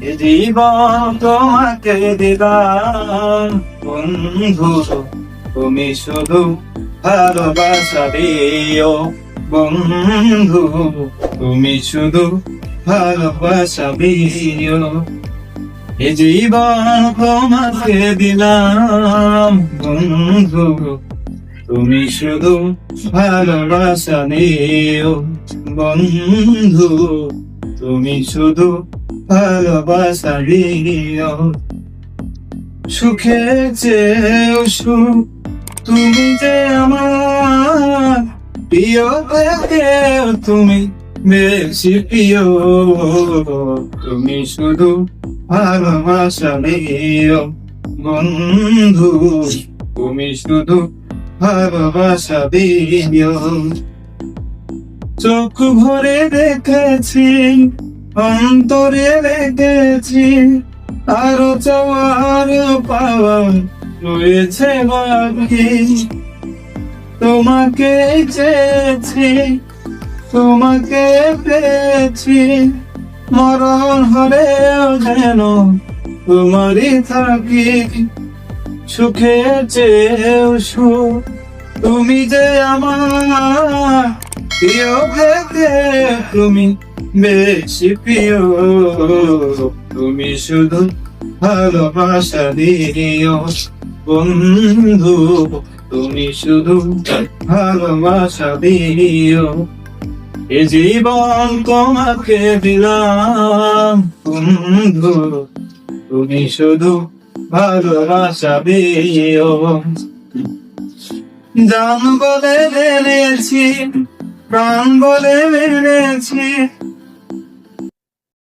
জীবন তোমাকে দিলাম। বন্ধু, তুমি শুধু ভালোবাসা দিও। বন্ধু, তুমি শুধু ভালোবাসা দিও। এ জীবন তোমাকে দিলাম। বন্ধু, তুমি শুধু ভালোবাসা নিও বন্ধু, তুমি শুধু ভালোবাসা নিও সুখে চেয়েও সুখ, তুমি যে আমার প্রিয় তুমি বেশি প্রিয়। তুমি শুধু ভালোবাসা নিও বন্ধু, তুমি শুধু ভালোবাসা দিও চোখ ভরে দেখেছি অন্তরে রেখেছি, আরও চাওয়ার পাওয়া রয়েছে বাকি। তোমাকে চেয়েছি, তোমাকে পেয়েছি, মরণ হলেও যেন তোমারই থাকি। সুখে চেয়েও সুখ, তুমি যে আমার প্রিয় ভেবে তুমি বেশি প্রিয় তুমি শুধু ভালোবাসা দিও বন্ধু, তুমি শুধু ভালোবাসা দিও এ জীবন তোমাকে দিলাম বন্ধু, তুমি শুধু ভালোবাসা দিও জান বলে মেরেছি প্রাণ বলে মেরেছি